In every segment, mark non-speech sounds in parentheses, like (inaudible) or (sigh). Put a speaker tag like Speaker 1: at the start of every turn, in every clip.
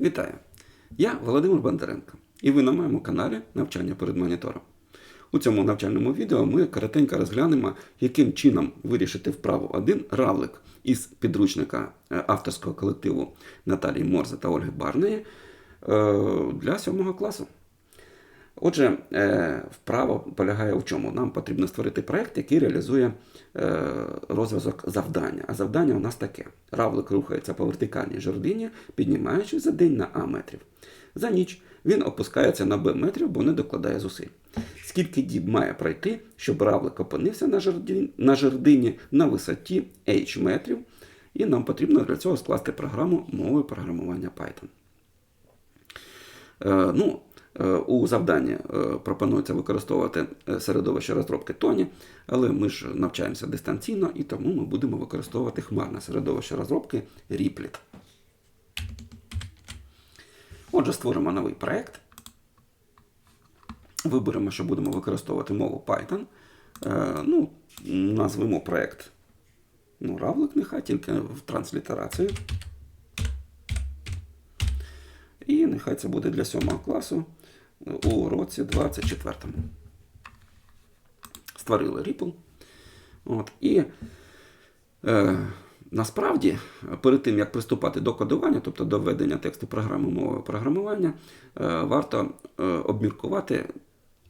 Speaker 1: Вітаю! Я Володимир Бондаренко, і ви на моєму каналі Навчання перед монітором. У цьому навчальному відео ми коротенько розглянемо, яким чином вирішити вправу 1 равлик із підручника е, авторського колективу Наталії Морзе та Ольги Барної е, для 7 класу. Отже, е, вправа полягає в чому? Нам потрібно створити проєкт, який реалізує е, розв'язок завдання. А завдання у нас таке: равлик рухається по вертикальній жердині, піднімаючись за день на А метрів. За ніч він опускається на Б метрів, бо не докладає зусиль. Скільки діб має пройти, щоб равлик опинився на жердині, на жердині на висоті H метрів, і нам потрібно для цього скласти програму мови програмування Python. Е, ну, у завданні е, пропонується використовувати е, середовище розробки Тоні, але ми ж навчаємося дистанційно і тому ми будемо використовувати хмарне середовище розробки Replit. Отже, створимо новий проєкт. Виберемо, що будемо використовувати мову Python. Е, ну, назвемо проєкт ну, равлик нехай, тільки в транслітерацію. І нехай це буде для 7 класу у році 24. Створили Ripple. От, і е, насправді, перед тим, як приступати до кодування, тобто до введення тексту програми мови програмування, е, варто е, обміркувати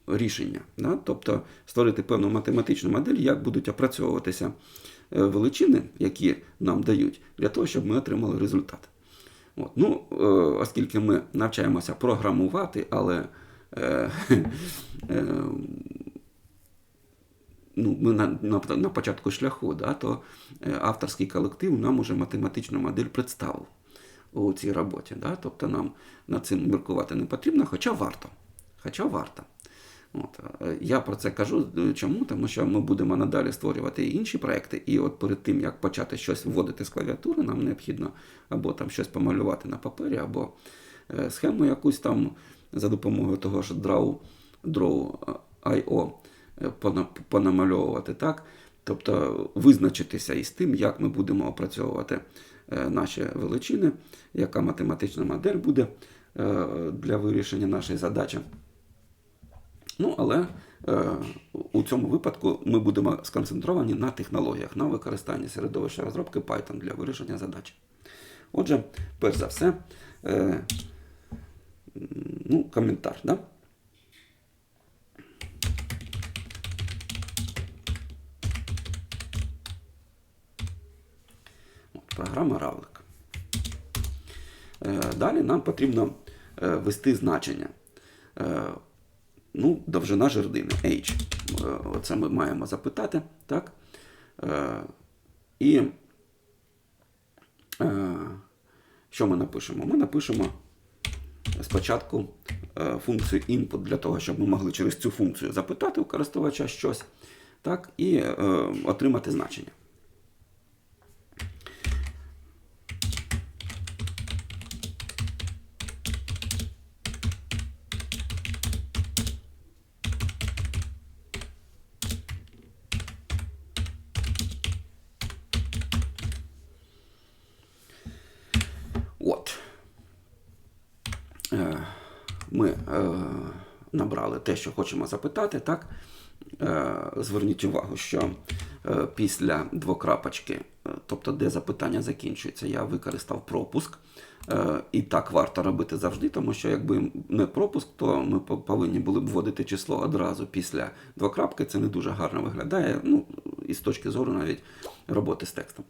Speaker 1: рішення. Да? Тобто створити певну математичну модель, як будуть опрацьовуватися е, величини, які нам дають, для того, щоб ми отримали результат. От. Ну, е, оскільки ми навчаємося програмувати, але е, (laughs) е, ну, ми на, на, на початку шляху, да, то е, авторський колектив нам уже математичну модель представив у цій роботі. Да? Тобто нам над цим міркувати не потрібно, хоча варто. Хоча варто. От. е, Я про це кажу е, чому? Тому що ми будемо надалі створювати інші проекти, і от перед тим, як почати щось вводити з клавіатури, нам необхідно або там щось помалювати на папері, або е, схему якусь там за допомогою того ж Draw, е, понамальовувати. Так? Тобто визначитися із тим, як ми будемо опрацьовувати наші величини, яка математична модель буде для вирішення нашої задачі. Ну, але е, у цьому випадку ми будемо сконцентровані на технологіях, на використанні середовища розробки Python для вирішення задач. Отже, перш за все, е, ну, коментар. Да? Програма Равлик. Е, Далі нам потрібно е, ввести значення. Ну, довжина жердини H. Е, Оце ми маємо запитати. Так? Е, І е, що ми напишемо? Ми напишемо спочатку функцію input для того, щоб ми могли через цю функцію запитати у користувача щось, так? і отримати значення. От. Е, Ми е, набрали те, що хочемо запитати, так? Е, Зверніть увагу, що е, після двокрапочки, е, тобто де запитання закінчується, я використав пропуск. Е, І так варто робити завжди, тому що якби не пропуск, то ми повинні були б вводити число одразу після двокрапки. Це не дуже гарно виглядає, ну, і з точки зору навіть роботи з текстом.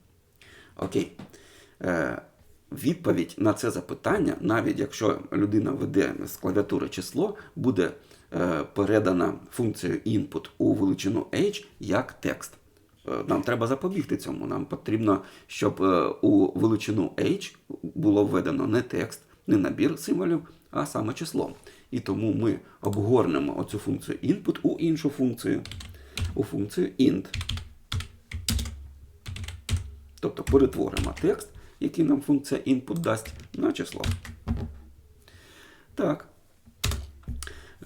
Speaker 1: Окей. Е, Відповідь на це запитання, навіть якщо людина веде з клавіатури число, буде е, передана функцією input у величину h як текст. Е, Нам треба запобігти цьому. Нам потрібно, щоб е, у величину h було введено не текст, не набір символів, а саме число. І тому ми обгорнемо оцю функцію input у іншу функцію, у функцію int. Тобто перетворимо текст, який нам функція input дасть, на число. Так.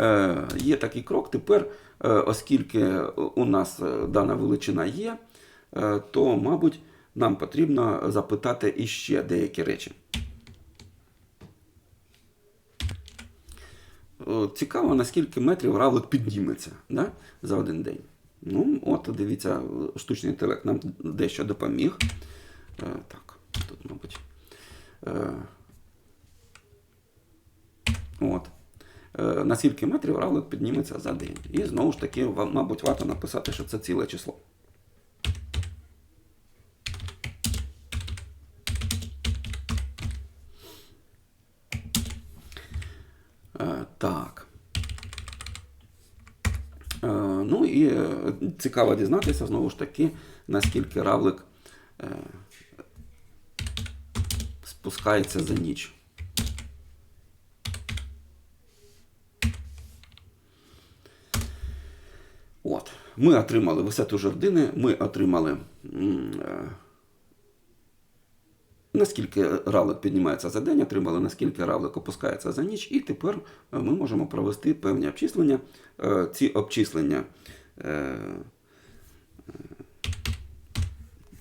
Speaker 1: Е, є такий крок. Тепер, е, оскільки у нас е, дана величина є, е, то, мабуть, нам потрібно запитати іще деякі речі. цікаво, наскільки метрів равлик підніметься да, за один день. Ну, от, дивіться, штучний інтелект нам дещо допоміг. Так, тут, мабуть. Е, от. Е, на скільки метрів равлик підніметься за день. І знову ж таки, вам, мабуть, варто написати, що це ціле число. Е, Так. Ну і цікаво дізнатися, знову ж таки, наскільки равлик спускається за ніч. От. Ми отримали висоту жердини, ми отримали е, наскільки равлик піднімається за день, отримали наскільки равлик опускається за ніч, і тепер е, ми можемо провести певні обчислення. Е, Ці обчислення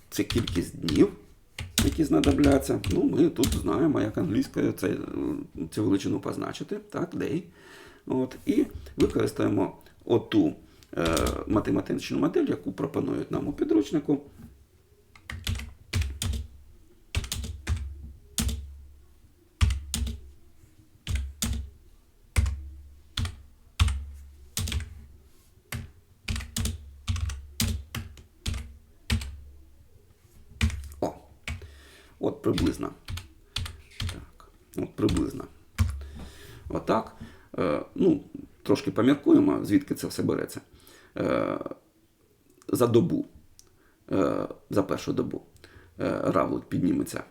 Speaker 1: це кількість днів, які знадобляться. Ну, ми тут знаємо, як англійською цю величину позначити, так, day. От, і використаємо оту е, математичну модель, яку пропонують нам у підручнику. От приблизно. Так, от приблизно. Отак. Е, ну, трошки поміркуємо, звідки це все береться. Е, за добу, е, за першу добу равлик підніметься.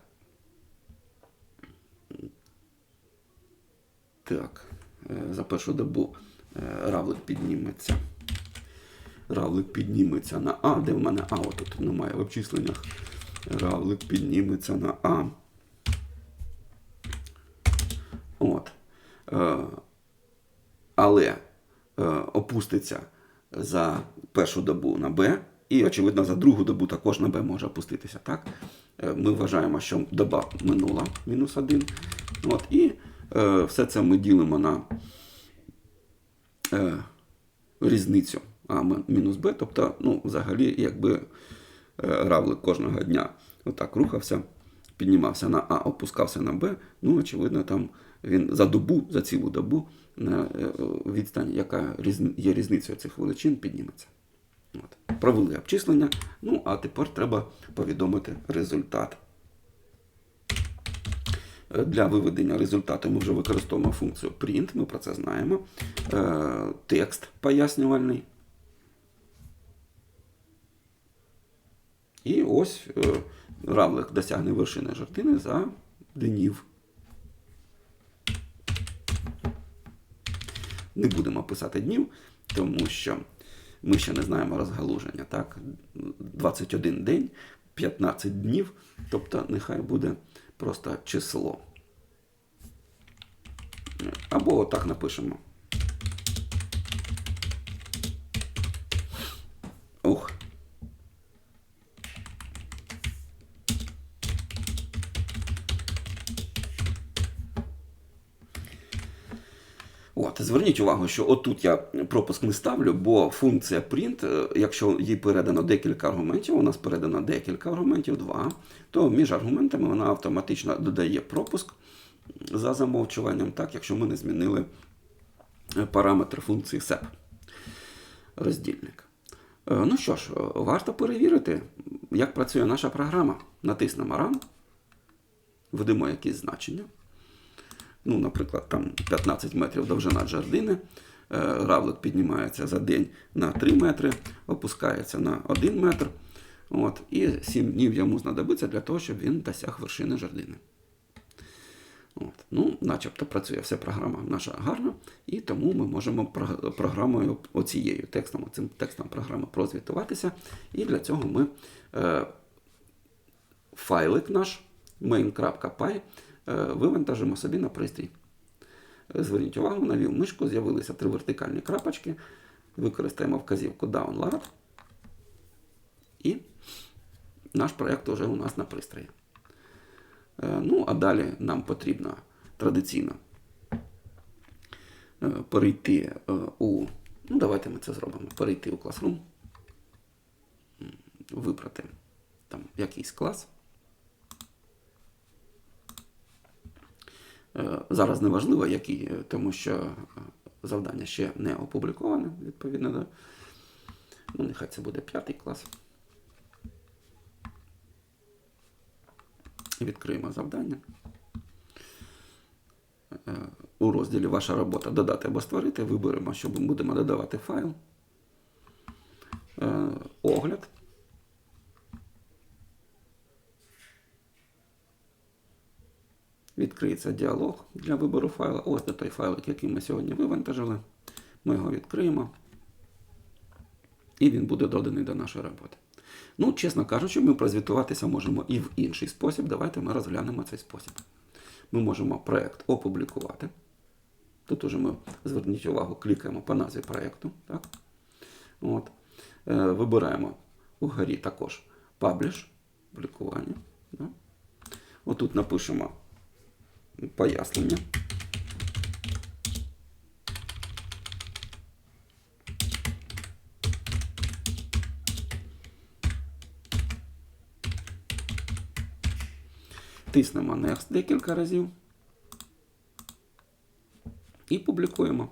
Speaker 1: Так, за першу добу равлик підніметься. Равлик підніметься на А. Де в мене А? Отут немає в обчисленнях. Равлик підніметься на А. От. Е, але е, опуститься за першу добу на Б, і, очевидно, за другу добу також на Б може опуститися. Так? Е, Ми вважаємо, що доба минула мінус 1. От, і е, все це ми ділимо на е, різницю А мінус Б. Тобто, ну, взагалі, якби е, равлик кожного дня отак рухався, піднімався на А, опускався на Б, ну, очевидно, там він за добу, за цілу добу на е, відстань, яка є різницею цих величин, підніметься. От. Провели обчислення. Ну, а тепер треба повідомити результат. Е, Для виведення результату ми вже використовуємо функцію print, ми про це знаємо. Е, Текст пояснювальний. І ось е, равлик досягне вершини жартини за днів. Не будемо писати днів, тому що ми ще не знаємо розгалуження. Так? 21 день, 15 днів, тобто нехай буде просто число. Або отак напишемо. Ух. От, зверніть увагу, що отут я пропуск не ставлю, бо функція print, е, якщо їй передано декілька аргументів, у нас передано декілька аргументів, два, то між аргументами вона автоматично додає пропуск за замовчуванням, так, якщо ми не змінили е, параметр функції SEP. Роздільник. Е, Ну що ж, варто перевірити, як працює наша програма. Натиснемо Run, введемо якісь значення ну, наприклад, там 15 метрів довжина джардини, е, равлик піднімається за день на 3 метри, опускається на 1 метр. От, і 7 днів йому знадобиться для того, щоб він досяг вершини жердини. От. Ну, начебто працює вся програма наша гарно, і тому ми можемо програмою оцією текстом, цим текстом програми прозвітуватися. І для цього ми е, файлик наш main.py вивантажимо собі на пристрій. Е, Зверніть увагу, на ліву мишку з'явилися три вертикальні крапочки. Використаємо вказівку Download. І наш проєкт вже у нас на пристрої. Е, Ну, а далі нам потрібно традиційно е, перейти е, у. Ну, давайте ми це зробимо. Перейти у Classroom, вибрати там якийсь клас. Зараз не важливо, який, е, тому що е, завдання ще не опубліковане, відповідно до. Ну, нехай це буде п'ятий клас. Відкриємо завдання. Е, У розділі Ваша робота додати або створити. Виберемо, що ми будемо додавати файл. Е, Огляд. Відкриється діалог для вибору файла. Ось де той файлик, який ми сьогодні вивантажили. Ми його відкриємо. І він буде доданий до нашої роботи. Ну, чесно кажучи, ми прозвітуватися можемо і в інший спосіб. Давайте ми розглянемо цей спосіб. Ми можемо проєкт опублікувати. Тут уже ми, зверніть увагу, клікаємо по назві проєкту. Так? От. Е, вибираємо угорі також пабліш, публікування. Да? Отут напишемо пояснення. Тиснемо Next декілька разів і публікуємо.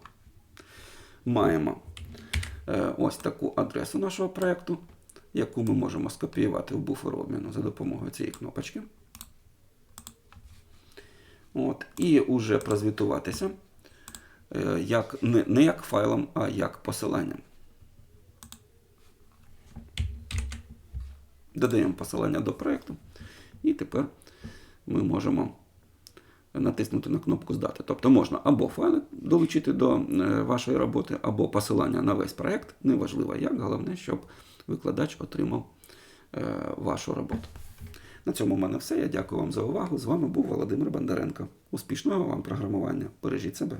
Speaker 1: Маємо е, ось таку адресу нашого проєкту, яку ми можемо скопіювати в буфер обміну за допомогою цієї кнопочки. От, і вже прозвітуватися е, як, не, не як файлом, а як посиланням. Додаємо посилання до проєкту, і тепер ми можемо натиснути на кнопку Здати. Тобто можна або файли долучити до е, вашої роботи, або посилання на весь проєкт. Неважливо як, головне, щоб викладач отримав е, вашу роботу. На цьому в мене все. Я дякую вам за увагу. З вами був Володимир Бондаренко. Успішного вам програмування. Бережіть себе.